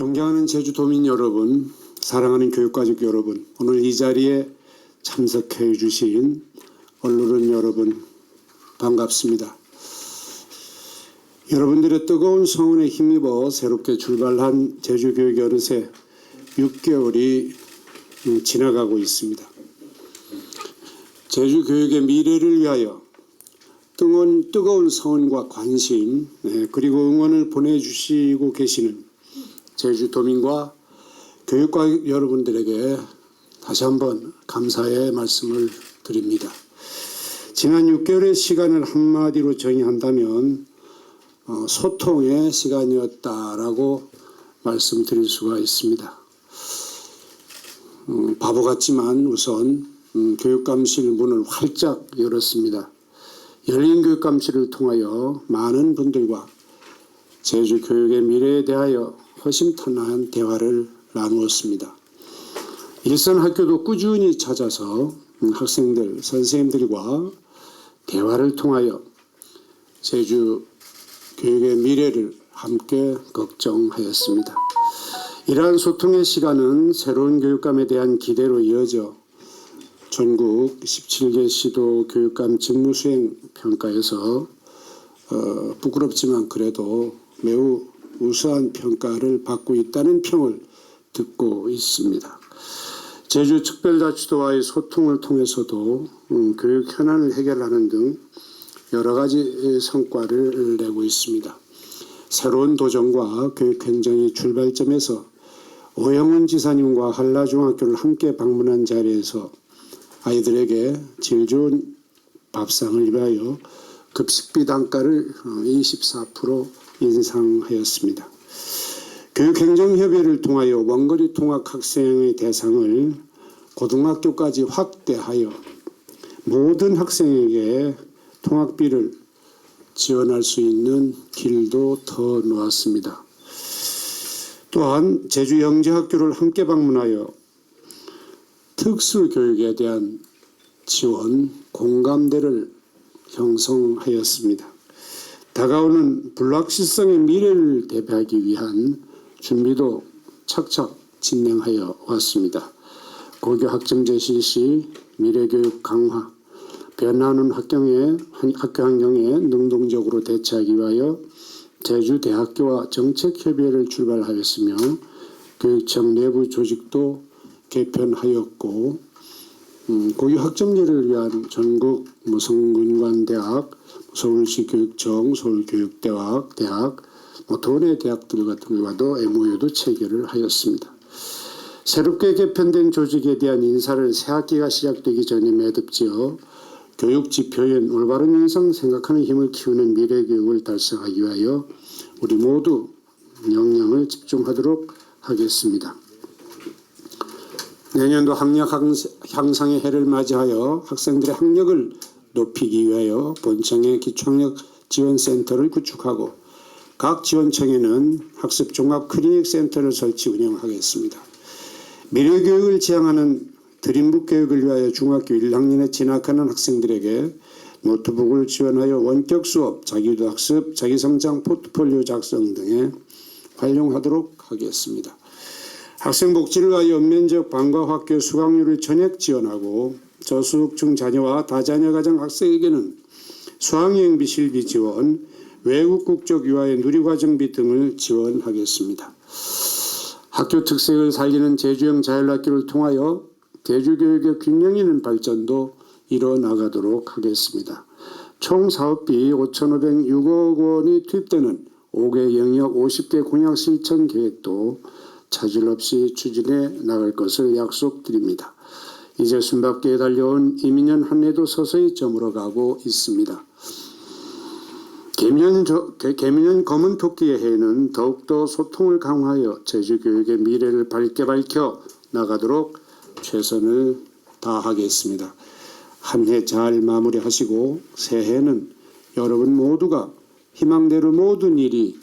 존경하는 제주도민 여러분, 사랑하는 교육가족 여러분, 오늘 이 자리에 참석해 주신 언론인 여러분 반갑습니다. 여러분들의 뜨거운 성원에 힘입어 새롭게 출발한 제주교육이 어느새 6개월이 음, 지나가고 있습니다. 제주교육의 미래를 위하여 뜨거운, 뜨거운 성원과 관심 예, 그리고 응원을 보내주시고 계시는 제주도민과 교육과 여러분들에게 다시 한번 감사의 말씀을 드립니다. 지난 6개월의 시간을 한마디로 정의한다면 어, 소통의 시간이었다라고 말씀드릴 수가 있습니다. 음, 바보 같지만 우선 음, 교육감실 문을 활짝 열었습니다. 열린 교육감실을 통하여 많은 분들과 제주 교육의 미래에 대하여 허심탄회한 대화를 나누었습니다. 일선 학교도 꾸준히 찾아서 음, 학생들, 선생님들과 대화를 통하여 제주 교육의 미래를 함께 걱정하였습니다. 이러한 소통의 시간은 새로운 교육감에 대한 기대로 이어져 전국 17개 시도 교육감 직무수행 평가에서 어, 부끄럽지만 그래도 매우 우수한 평가를 받고 있다는 평을 듣고 있습니다. 제주 특별자치도와의 소통을 통해서도 음, 교육 현안을 해결하는 등 여러 가지 성과를 내고 있습니다. 새로운 도전과 교육 행정의 출발점에서 오영훈 지사님과 한라중학교를 함께 방문한 자리에서 아이들에게 질 좋은 밥상을 위하여 급식비 단가를 24% 인상하였습니다. 교육행정협의를 통하여 원거리 통학 학생의 대상을 고등학교까지 확대하여 모든 학생에게 통학비를 지원할 수 있는 길도 더 놓았습니다. 또한 제주 영재학교를 함께 방문하여 특수교육에 대한 지원, 공감대를 형성하였습니다. 다가오는 불확실성의 미래를 대비하기 위한 준비도 착착 진행하여 왔습니다. 고교 학점제 실시, 미래교육 강화, 변화하는 학경에, 학교 환경에 능동적으로 대처하기 위하여 제주 대학교와 정책 협의회를 출발하였으며 교육청 내부 조직도 개편하였고 음, 고유 학점제를 위한 전국 뭐 성균관대학, 서울시 교육청, 서울교육대학, 대학, 뭐 도내 대학들 같은과도 MOU도 체결을 하였습니다. 새롭게 개편된 조직에 대한 인사를 새 학기가 시작되기 전에 매듭지어 교육 지표엔 올바른 인성 생각하는 힘을 키우는 미래 교육을 달성하기 위하여 우리 모두 역량을 집중하도록 하겠습니다. 내년도 학력 향상의 해를 맞이하여 학생들의 학력을 높이기 위하여 본청의 기초학력 지원센터를 구축하고 각 지원청에는 학습 종합 클리닉 센터를 설치 운영하겠습니다. 미래 교육을 지향하는 드림북 교육을 위하여 중학교 1학년에 진학하는 학생들에게 노트북을 지원하여 원격 수업, 자기도 학습, 자기 성장 포트폴리오 작성 등에 활용하도록 하겠습니다. 학생 복지를 위하여 면적 방과 학교 수강률을 전액 지원하고 저소득층 자녀와 다자녀 가정 학생에게는 수학여행비 실비 지원, 외국 국적 유아의 누리과정비 등을 지원하겠습니다. 학교 특색을 살리는 제주형 자율학교를 통하여 대주교육의 균형 있는 발전도 이뤄 나가도록 하겠습니다. 총 사업비 5,506억 원이 투입되는 5개 영역 50개 공약 실천 계획도 차질 없이 추진해 나갈 것을 약속드립니다. 이제 숨바퀴에 달려온 이민년 한 해도 서서히 저물어 가고 있습니다. 개미년, 저, 개- 개미년 검은 토끼의 해는 더욱더 소통을 강화하여 제주교육의 미래를 밝게 밝혀 나가도록 최선을 다하겠습니다. 한 해 잘 마무리하시고 새해는 여러분 모두가 희망대로 모든 일이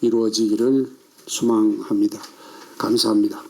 이루어지기를 소망합니다. 감사합니다.